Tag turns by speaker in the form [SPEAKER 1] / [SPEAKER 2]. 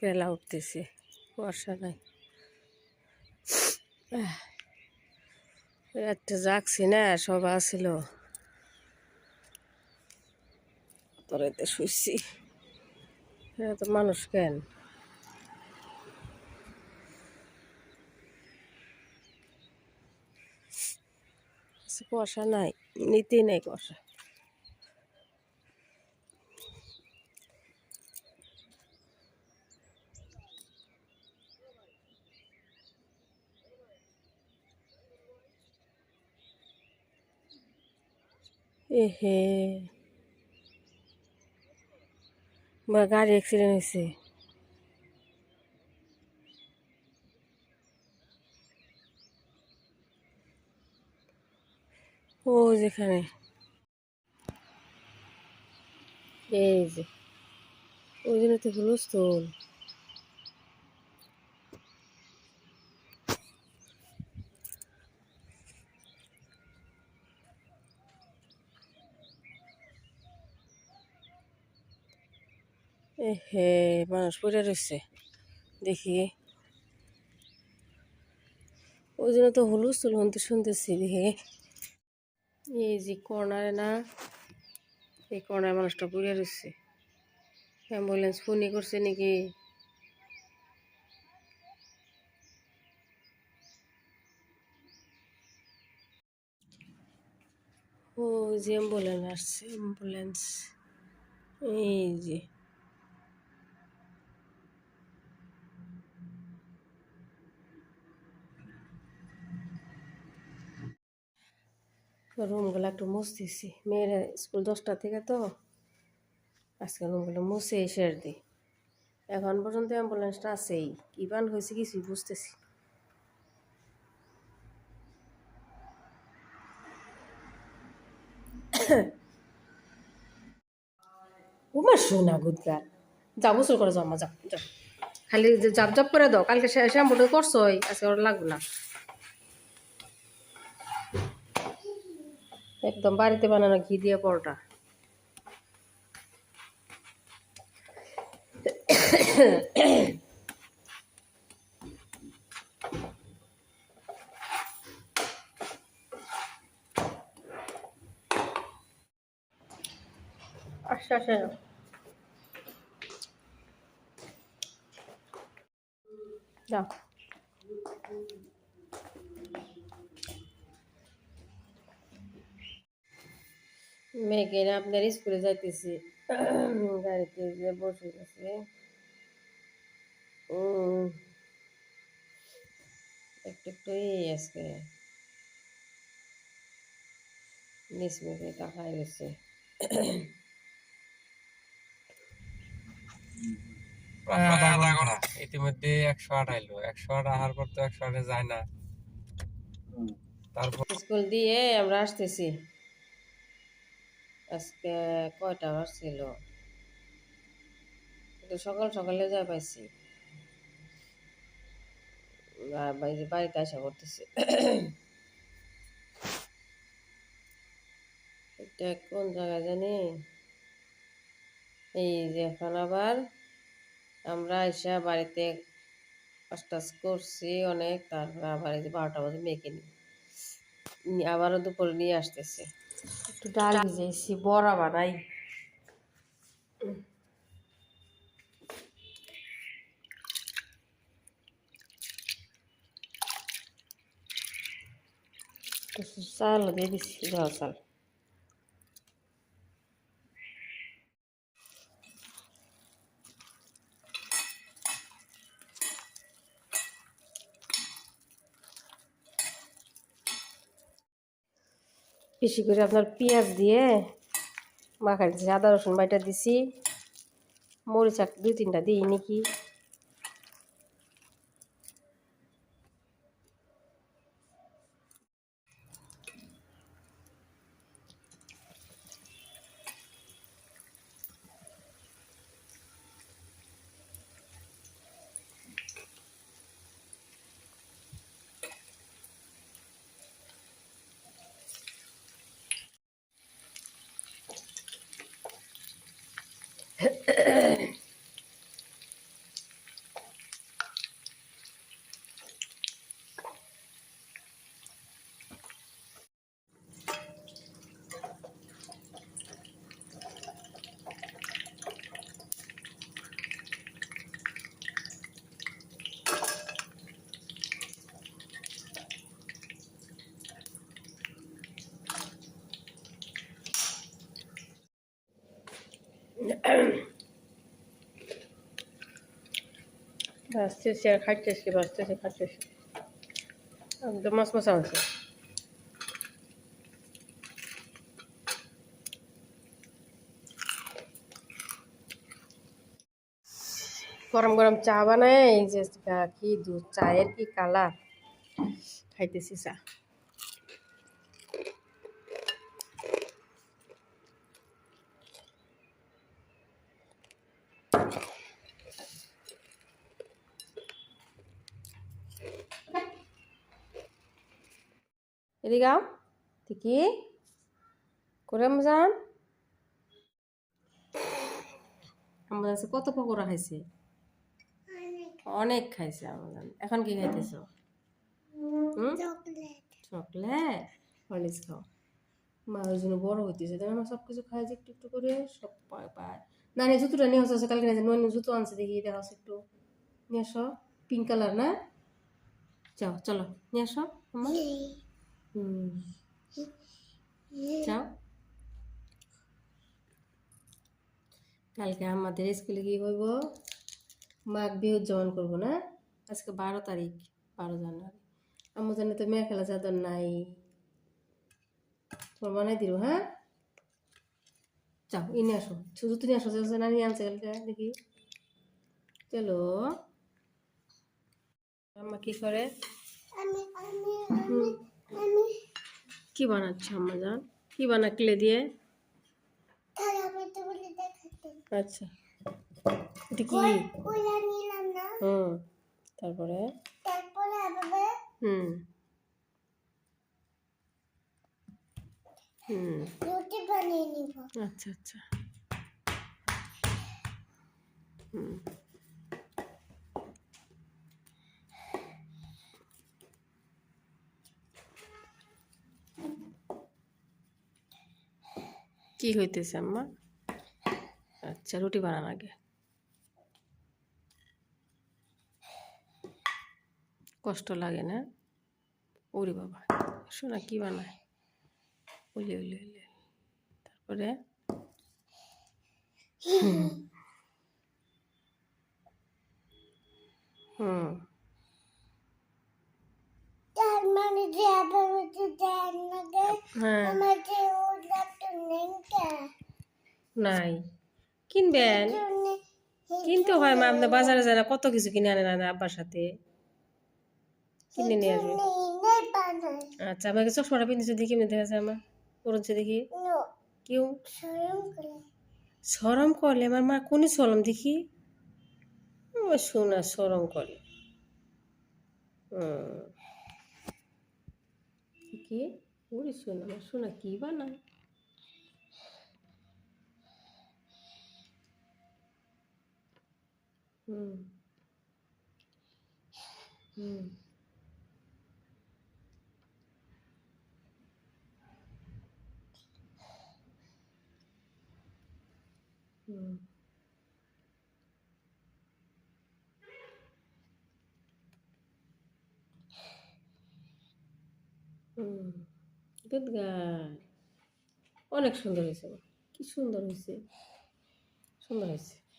[SPEAKER 1] বেলা উঠতেছে, বর্ষা নাই। একটা জাগছি না, সব আসিল তোর শুইছি। এরা তো মানুষ কেন? কুয়াশা নাই, নিতেই নাই কুয়াশা এহে। বা গাড়ি অ্যাক্সিডেন্ট হয়েছে ও যেখানে। এই যে ওই জন্য তো হুলস্থুল এহে, মানুষ পড়ে রয়েছে। দেখি। ওই জন্য তো হুলস্থুল শুনতে শুনতেছি, দেখি। এই যে কর্নারে না, এই কর্নারে মানুষটা পড়ে রয়েছে। অ্যাম্বুলেন্স ফোনই করছে নাকি? ও যে অ্যাম্বুলেন্স আসছে অ্যাম্বুলেন্স এই যে। রুমগুলো একটু মুছতেছি। মেয়েরা স্কুল দশটা থেকে তো আজকে রুমগুলো মুছে এসে আর দিই। এখন পর্যন্ত অ্যাম্বুলেন্সটা আছেই। কী বান হয়েছে কিছুই বুঝতেছি। উমা শোনা করে যাও, মা খালি জাপ জাপ করে দাও, কালকে শ্যাম্পুটা করছোই, আজকে ওর লাগবে না। একদম বাড়িতে বানানো ঘি দিয়ে পরোটা। আচ্ছা আচ্ছা যাও মেয়েকে আপনার স্কুলে যাইতেছি। গাড়িতে যে বসে গেছে। একটু একটু এই আজকে নিচ মুখে তাকায় গেছে
[SPEAKER 2] ইতিমধ্যে একশো আট আইলো। একশো আট আসার পর তো একশো আটে যায় না। তারপর
[SPEAKER 1] স্কুল দিয়ে আমরা আসতেছি। আজকে কয়টা বার ছিল সকাল সকালে যা পাইছি। বাড়িতে আসা করতেছি এটা কোন জায়গায় জানি? এই যে এখন আবার আমরা এসে বাড়িতে কাজ করছি অনেক, তারপর আবার এই যে বারোটা বাজে মেয়েকে নিয়ে আবারও দুপুরে নিয়ে আসতেছে। একটু ডাল ভিজাইছি বড়া বানাই। চাল দিয়ে দিচ্ছি চাল। বেশি করে আপনার পেঁয়াজ দিয়ে মাখাই দিচ্ছি আদা রসুন বাটা দিছি। মরিচ দুই, তিনটা দিই নাকি? আর একদম মশা গরম গরম চা বানায় এই যে কি দুধ চায়ের কি কালার? খাইতেছি চা। এদিকে আও ঠিকই করে যান আমাদের কত পকোড়া খাইছে? অনেক খাইছে আমাদের এখন কি খাইতেছ? চকলেট। হরলিক্স খাও। মা জন্য বড় হইতেছে তাই না সব কিছু খায় যে একটু একটু করে, সব পায় পায়। না নিয়ে জুতোটা নিয়ে আসছে, কালকে নিয়ে নয় জুতো আনছে, দেখি দেখা একটু। নিয়ে আসো। পিঙ্ক কালার, না? যাও, চলো। নিয়ে আসো। আমার যাও কালকে আমাদের স্কুলে কি করব? মাঘ বিহু উদযাপন করব না? আজকে বারো তারিখ বারো জানুয়ারি। আমার জন্য তো মেখেলা চাদর নাই। তোমার বানাই দিল হ্যাঁ? যাও ইনে আসো। শুধু তুমি আসো চলছে না নানি আনছে কালকে দেখি। চলো। আম্মা কি করে? হুম। কি বানাচ্ছ আম্মা জান কি বানাকলে দিয়ে? আচ্ছা। এটা কি? হুম। তারপরে? হুম। হুম। আচ্ছা আচ্ছা। হুম। কি হইতেছে আম্মা? আচ্ছা রুটি বানান আগে। কষ্ট লাগে না? ওরে বাবা শোনা কি বানায়? উলি উলি উলি তারপরে? হুম। নাই। কিনবেন? কিনতে হয় মা আপনার বাজারে যায় না কত কিছু কিনে আনে না আব্বার সাথে? কিনে নিয়ে আসবে। আচ্ছা আমাকে চশমাটা পিনতেছে দেখি এমনি দেখা যায় আমার পড়ছে দেখি। কেউ? সরম করলে আমার মা কোনই সরম দেখি? ও শোনা সরম করে। কি? ওরে শোনা শোনা কি বানায়? গুড গাই অনেক সুন্দর হয়েছে। কি সুন্দর হয়েছে? সুন্দর হয়েছে।